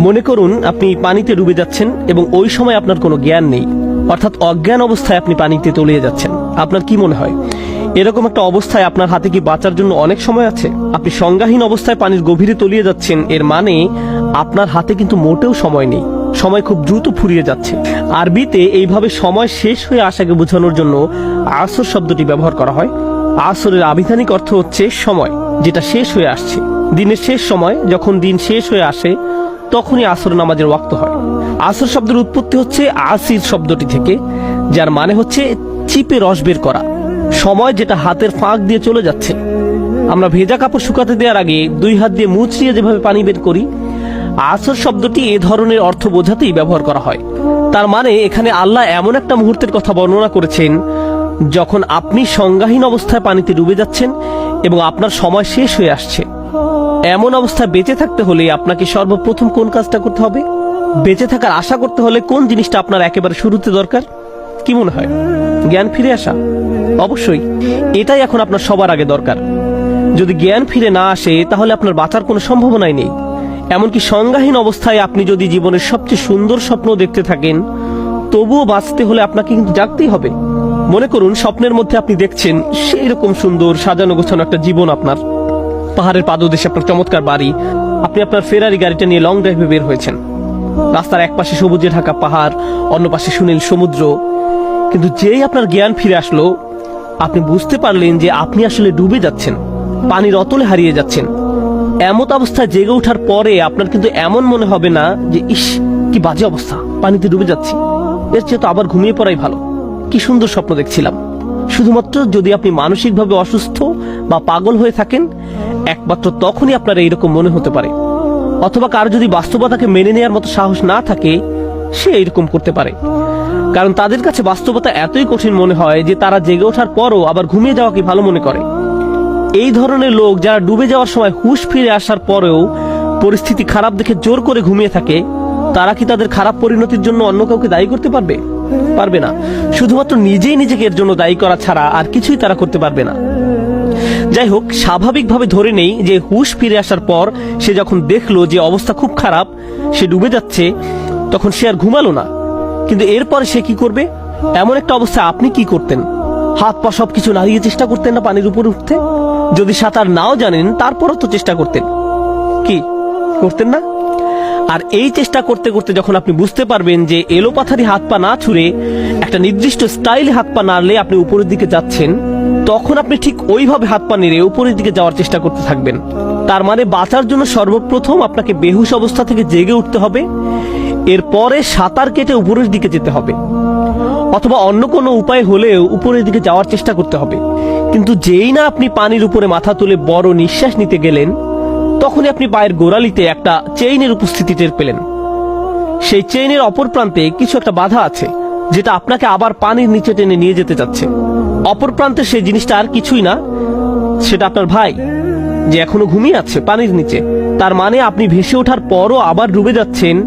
মনে করুন আপনি পানিতে ডুবে যাচ্ছেন এবং ওই সময় আপনার কোনো জ্ঞান নেই। অর্থাৎ অজ্ঞান অবস্থায় আপনি পানিতে তলিয়ে যাচ্ছেন। আপনার কি মনে হয়? এরকম একটা অবস্থায় আপনার হাতে কি বাঁচার জন্য অনেক সময় আছে? আপনি সংজ্ঞাহীন অবস্থায় পানির গভীরে তলিয়ে যাচ্ছেন, এর মানে আপনার হাতে কিন্তু মোটেও সময় নেই। সময় খুব দ্রুত ফুরিয়ে যাচ্ছে। আরবিতে এইভাবে সময় শেষ হয়ে আসাকে বোঝানোর জন্য আসর শব্দটি ব্যবহার করা হয়। আসরের আবিধানিক অর্থ হচ্ছে সময়, যেটা শেষ হয়ে আসছে। দিনের শেষ সময়, যখন দিন শেষ হয়ে আসে তখনই আসর নামাজের ওয়াক্ত হয়। আসর শব্দের উৎপত্তি হচ্ছে আসির শব্দটি থেকে, যার মানে হচ্ছে চিপে রস বের করা, সময় যেটা হাতের ফাঁক দিয়ে চলে যাচ্ছে। আমরা ভেজা কাপড় শুকাতে দেওয়ার আগে দুই হাত দিয়ে মুচড়িয়ে যেভাবে পানি বের করি, আসর শব্দটি এ ধরনের অর্থ বোঝাতেই ব্যবহার করা হয়। তার মানে এখানে আল্লাহ এমন একটা মুহূর্তের কথা বর্ণনা করেছেন, যখন আপনি সংজ্ঞাহীন অবস্থায় পানিতে ডুবে যাচ্ছেন এবং আপনার সময় শেষ হয়ে আসছে। এমন অবস্থা বেঁচে থাকতে হলে আপনাকে সর্বপ্রথম কোন কাজটা করতে হবে? বেঁচে থাকার আশা করতে হলে কোন জিনিসটা আপনার একেবারে শুরুতে দরকার? কি মনে হয়? জ্ঞান ফিরে আসা? অবশ্যই, এটাই এখন আপনার সবার আগে দরকার। যদি জ্ঞান ফিরে না আসে, তাহলে আপনার বাঁচার কোনো সম্ভাবনাই নেই। এমনকি সংজ্ঞাহীন অবস্থায় আপনি যদি জীবনের সবচেয়ে সুন্দর স্বপ্ন দেখতে থাকেন, তবুও বাঁচতে হলে আপনাকে কিন্তু জাগতেই হবে। মনে করুন, স্বপ্নের মধ্যে আপনি দেখছেন সেই রকম সুন্দর, সাজানো গোছানো একটা জীবন আপনার। পাহাড়ের পাদদেশে আপনার চমৎকার বাড়ি। আপনি আপনার ফেরারি গাড়িটা নিয়ে লং ড্রাইভে বের হয়েছেন। রাস্তার এক পাশে সবুজে ঢাকা পাহাড়, অন্য পাশে সুনীল সমুদ্র। কিন্তু যেই আপনার জ্ঞান ফিরে আসলো, আপনি বুঝতে পারলেন যে আপনি আসলে ডুবে যাচ্ছেন, পানির অতলে হারিয়ে যাচ্ছেন। এমত অবস্থায় জেগে ওঠার পরে আপনার কিন্তু এমন মনে হবে না যে, ইস, কি বাজে অবস্থা, পানিতে ডুবে যাচ্ছি। এর চেয়ে তো আবার ঘুমিয়ে পড়াই ভালো। কি সুন্দর স্বপ্ন দেখছিলাম। শুধুমাত্র যদি আপনি মানসিকভাবে অসুস্থ বা পাগল হয়ে থাকেন একমাত্র তখনই আপনার এইরকম মনে হতে পারে। অথবা কারও যদি বাস্তবতাকে মেনে নেওয়ার মতো সাহস না থাকে, সে এইরকম করতে পারে। কারণ তাদের কাছে বাস্তবতা এতই কঠিন মনে হয় যে তারা জেগে ওঠার পরও আবার ঘুমিয়ে যাওয়াকে ভালো মনে করে। এই ধরনের লোক যারা ডুবে যাওয়ার সময় হুশ ফিরে আসার পরেও পরিস্থিতি খারাপ দেখে জোর করে ঘুমিয়ে থাকে, তারা কি তাদের খারাপ পরিণতির জন্য অন্য কাউকে দায়ী করতে পারবে? পারবে না। শুধুমাত্র নিজেই নিজেকে এর জন্য দায়ী করা ছাড়া আর কিছুই তারা করতে পারবে না। যাই হোক স্বাভাবিকভাবে ধরে নেই যে হুশ ফিরে আসার পর সে যখন দেখল যে অবস্থা খুব খারাপ, সে ডুবে যাচ্ছে, তখন সে আর ঘুমালো না। কিন্তু এরপরে সে কি করবে? এমন একটা অবস্থায় আপনি কি করতেন? হাত পা সবকিছু নাড়িয়ে চেষ্টা করতেন না পানির উপরে উঠতে? যদি সাঁতার নাও জানেন, তারপরও তো চেষ্টা করতেন। কি, করতেন না? আর এই চেষ্টা করতে করতে যখন আপনি বুঝতে পারবেন যে এলোপাথারি হাত পা না ছুঁড়ে একটা নির্দিষ্ট স্টাইলে হাত পা নাড়লে আপনি উপরের দিকে যাচ্ছেন তখন আপনি ঠিক ওইভাবে হাত পা নেড়ে উপরের দিকে যাওয়ার চেষ্টা করতে থাকবেন। তার মানে বাঁচার জন্য সর্বপ্রথম আপনাকে বেহুশ অবস্থা থেকে জেগে উঠতে হবে। এরপরে সাঁতার কেটে উপরের দিকে যেতে হবে। অথবা অন্য কোনো উপায় হলেও উপরের দিকে যাওয়ার চেষ্টা করতে হবে। কিন্তু যেই না আপনি পানির উপরে মাথা তুলে বড় নিঃশ্বাস নিতে গেলেন, তখনই আপনি পায়ের গোড়ালিতে একটা চেইনের উপস্থিতি টের পেলেন। সেই চেইনের অপর প্রান্তে কিছু একটা বাধা আছে, যেটা আপনাকে আবার পানির নিচে টেনে নিয়ে যেতে চাচ্ছে অপর প্রান্তে সেই জিনিসটা আর কিছুই না। সেটা আপনার ভাই, যে এখনও ঘুমিয়ে আছে পানির নিচে। তার মানে আপনি ভেসে ওঠার পরও আবার ডুবে যাচ্ছেন,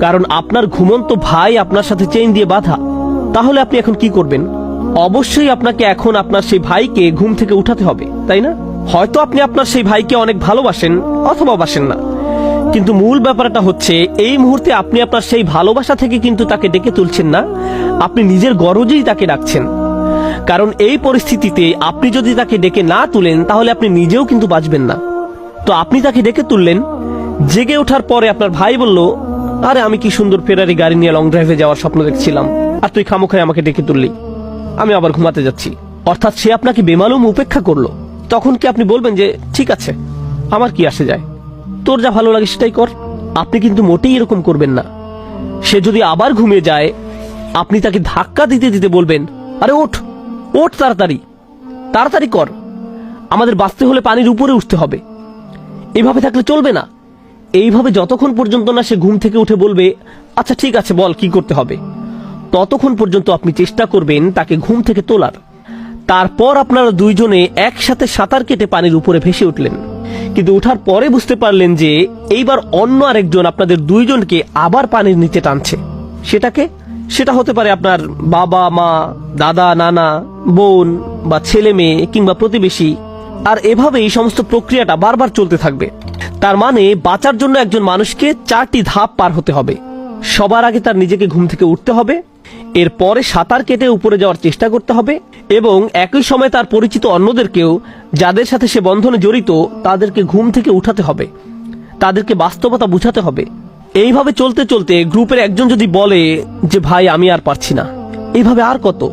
কারণ আপনার ঘুমন্ত ভাই আপনার সাথে চেইন দিয়ে বাধা। তাহলে আপনি এখন কি করবেন? অবশ্যই আপনাকে এখন আপনার সেই ভাইকে ঘুম থেকে উঠাতে হবে, তাই না? হয়তো আপনি আপনার সেই ভাইকে অনেক ভালোবাসেন অথবা বাসেন না। কিন্তু মূল ব্যাপারটা হচ্ছে, এই মুহূর্তে আপনি আপনার সেই ভালোবাসা থেকে কিন্তু তাকে ডেকে তুলছেন না। আপনি নিজের গরজেই তাকে ডাকছেন। কারণ এই পরিস্থিতিতে আপনি যদি তাকে ডেকে না তুলেন, তাহলে আপনি নিজেও কিন্তু বাঁচবেন না। তো আপনি তাকে ডেকে তুললেন, জেগে ওঠার পরে আপনার ভাই বলল, আরে, আমি কি সুন্দর ফেরারি গাড়ি নিয়ে লং ড্রাইভে যাওয়ার স্বপ্ন দেখছিলাম। আর তুই খামোখায় আমাকে ডেকে তুললি। আমি আবার ঘুমাতে যাচ্ছি। অর্থাৎ সে আপনাকে বেমালুম উপেক্ষা করল। তখন কি আপনি বলবেন যে, ঠিক আছে, আমার কি আসে যায়? তোর যা ভালো লাগে সেটাই কর। আপনি কিন্তু মোটেই এরকম করবেন না। সে যদি আবার ঘুমিয়ে যায়, আপনি তাকে ধাক্কা দিতে দিতে বলবেন আরে ওঠ ওঠ তাড়াতাড়ি। তাড়াতাড়ি কর। আমাদের বাঁচতে হলে পানির উপরে উঠতে হবে। এইভাবে থাকলে চলবে না। এইভাবে যতক্ষণ পর্যন্ত না সে ঘুম থেকে উঠে বলবে আচ্ছা ঠিক আছে, বল, কি করতে হবে? ততক্ষণ পর্যন্ত আপনি চেষ্টা করবেন তাকে ঘুম থেকে তোলার। তারপর আপনারা দুইজনে একসাথে সাঁতার কেটে পানির উপরে ভেসে উঠলেন। কিন্তু ওঠার পরে বুঝতে পারলেন যে, এইবার অন্য আরেকজন আপনাদের দুইজনকে আবার পানির নিচে টানছে। সেটাকে সেটা হতে পারে আপনার বাবা, মা, দাদা, নানা, বোন বা ছেলে মেয়ে কিংবা প্রতিবেশী। আর এভাবে এই সমস্ত প্রক্রিয়াটা বারবার চলতে থাকবে। তার মানে বাঁচার জন্য একজন মানুষকে চারটি ধাপ পার হতে হবে। সবার আগে তার নিজেকে ঘুম থেকে উঠতে হবে। এরপরে সাঁতার কেটে উপরে যাওয়ার চেষ্টা করতে হবে এবং একই সময় তার পরিচিত অন্যদেরকেও, যাদের সাথে সে বন্ধনে জড়িত, তাদেরকে ঘুম থেকে উঠাতে হবে। তাদেরকে বাস্তবতা বুঝাতে হবে। এইভাবে চলতে চলতে গ্রুপের একজন যদি বলে যে, ভাই, আমি আর পারছি না। এইভাবে আর কত?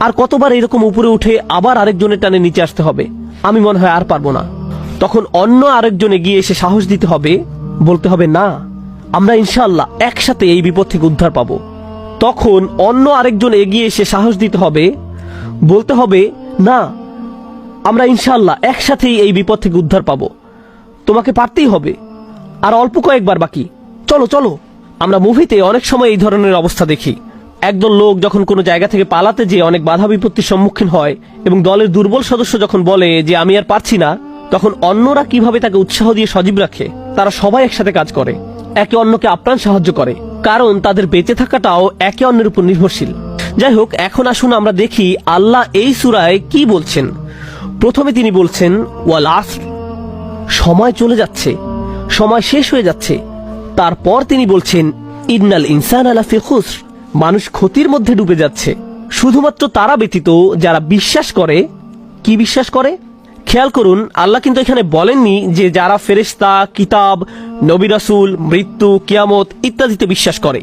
আর কতবার এরকম উপরে উঠে আবার আরেকজনের টানে নিচে আসতে হবে? আমি মনে হয় আর পারব না। তখন অন্য আরেকজন এগিয়ে এসে সাহস দিতে হবে, বলতে হবে, না, আমরা ইনশাল্লাহ একসাথে এই বিপদ থেকে উদ্ধার পাবো। তখন অন্য আরেকজন এগিয়ে এসে সাহস দিতে হবে, বলতে হবে, না, আমরা ইনশাল্লাহ একসাথেই এই বিপদ থেকে উদ্ধার পাবো। তোমাকে পারতেই হবে। আর অল্প কয়েকবার বাকি। চলো চলো। আমরা মুভিতে অনেক সময় এই ধরনের অবস্থা দেখি। একদল লোক যখন কোনো জায়গা থেকে পালাতে যেয়ে অনেক বাধা বিপত্তির সম্মুখীন হয় এবং দলের দুর্বল সদস্য যখন বলে যে, আমি আর পারছি না, তখন অন্যরা কীভাবে তাকে উৎসাহ দিয়ে সজীব রাখে, তারা সবাই একসাথে কাজ করে। একে অন্যকে আপ্রাণ সাহায্য করে, কারণ তাদের বেঁচে থাকাটাও একে অন্যের উপর নির্ভরশীল। যাই হোক, এখন আসুন আমরা দেখি আল্লাহ এই সুরায় কি বলছেন। প্রথমে তিনি বলছেন, ওয়াল আসর সময় চলে যাচ্ছে, সময় শেষ হয়ে যাচ্ছে। তারপর তিনি বলছেন, ইন্নাল ইনসান আলা ফি খুসর। মানুষ ক্ষতির মধ্যে ডুবে যাচ্ছে। শুধুমাত্র তারা ব্যতীত যারা বিশ্বাস করে, কি বিশ্বাস করে? খেয়াল করুন, আল্লাহ কিন্তু এখানে বলেননি যে যারা ফেরেশতা, কিতাব, নবী রাসুল, মৃত্যু, কিয়ামত ইত্যাদিতে বিশ্বাস করে।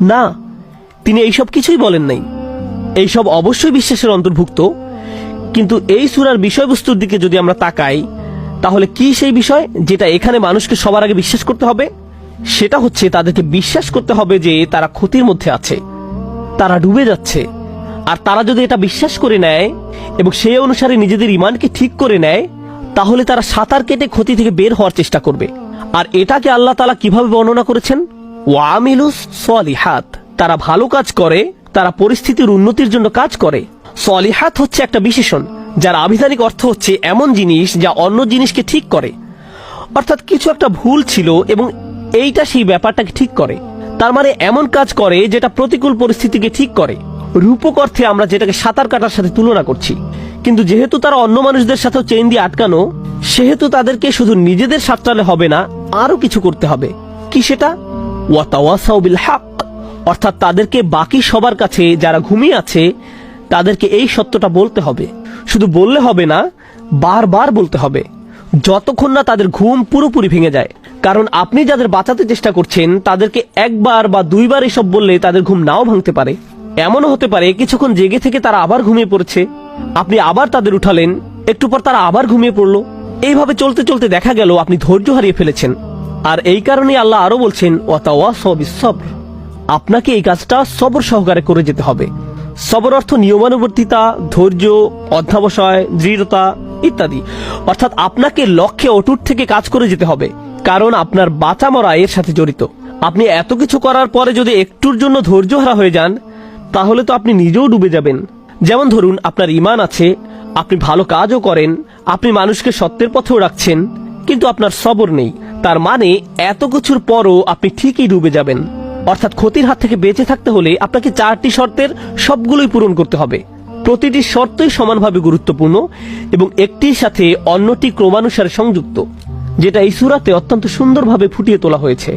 না, তিনি এইসব কিছুই বলেন নাই। এইসব অবশ্যই বিশ্বাসের অন্তর্ভুক্ত। কিন্তু এই সুরার বিষয়বস্তুর দিকে যদি আমরা তাকাই, তাহলে কি সেই বিষয় যেটা এখানে মানুষকে সবার আগে বিশ্বাস করতে হবে? সেটা হচ্ছে তাদেরকে বিশ্বাস করতে হবে যে তারা ক্ষতির মধ্যে আছে। তারা ডুবে যাচ্ছে। আর তারা যদি এটা বিশ্বাস করে নেয় এবং সেই অনুসারে নিজেদের ইমানকে ঠিক করে নেয়, তাহলে তারা সাঁতার কেটে ক্ষতি থেকে বের হওয়ার চেষ্টা করবে। আর এটাকে আল্লাহ তালা কীভাবে বর্ণনা করেছেন? ওয়ামিলুস সলিহাত। তারা ভালো কাজ করে, তারা পরিস্থিতির উন্নতির জন্য কাজ করে। সলিহাত হচ্ছে একটা বিশেষণ, যার আবিধানিক অর্থ হচ্ছে এমন জিনিস যা অন্য জিনিসকে ঠিক করে। অর্থাৎ কিছু একটা ভুল ছিল এবং এইটা সেই ব্যাপারটাকে ঠিক করে। তার মানে এমন কাজ করে যেটা প্রতিকূল পরিস্থিতিকে ঠিক করে। রূপক অর্থে আমরা যেটাকে সাঁতার কাটার সাথে তুলনা করছি। কিন্তু যেহেতু তারা অন্য মানুষদের সাথেও চেইন দিয়ে আটকানো, সেহেতু তাদেরকে শুধু নিজেদের সাঁতরালে হবে না আরও কিছু করতে হবে। কি সেটা? ওয়াতাওয়াসাউ বিল হক। অর্থাৎ তাদেরকে বাকি সবার কাছে যারা ঘুমিয়ে আছে, তাদেরকে এই সত্যটা বলতে হবে। শুধু বললে হবে না, বারবার বলতে হবে। যতক্ষণ না তাদের ঘুম পুরোপুরি ভেঙে যায় কারণ আপনি যাদের বাঁচাতে চেষ্টা করছেন, তাদেরকে একবার বা দুইবার এসব বললে তাদের ঘুম নাও ভাঙতে পারে। এমনও হতে পারে, কিছুক্ষণ জেগে থেকে তারা আবার ঘুমিয়ে পড়ছে। আপনি আবার তাদের উঠালেন, একটু পর তারা আবার ঘুমিয়ে পড়ল। এইভাবে চলতে চলতে দেখা গেল, আপনি ধৈর্য হারিয়ে ফেলেছেন। আর এই কারণে আল্লাহ আরও বলছেন আপনাকে এই কাজটা সবর সহকারে করে যেতে হবে। সবর অর্থ নিয়মানুবর্তিতা, ধৈর্য, অধ্যাবসায়, দৃঢ়তা ইত্যাদি। অর্থাৎ আপনাকে লক্ষ্যে অটুট থেকে কাজ করে যেতে হবে। কারণ আপনার বাঁচা মরা এর সাথে জড়িত। আপনি এত কিছু করার পরে যদি একটুর জন্য ধৈর্য হারা হয়ে যান, তাহলে তো আপনি নিজেও ডুবে যাবেন। যেমন ধরুন, আপনার ইমান আছে, আপনি ভালো কাজও করেন, আপনি মানুষকে সত্যের পথেও রাখছেন, কিন্তু আপনার সবর নেই। তার মানে এত কিছুর পরও আপনি ঠিকই ডুবে যাবেন। অর্থাৎ ক্ষতির হাত থেকে বেঁচে থাকতে হলে আপনাকে চারটি শর্তের সবগুলোই পূরণ করতে হবে। প্রতিটি শর্তই সমানভাবে গুরুত্বপূর্ণ এবং একটির সাথে অন্যটি ক্রমানুসারে সংযুক্ত। যেটা এই সুরাতে অত্যন্ত সুন্দরভাবে ফুটিয়ে তোলা হয়েছে।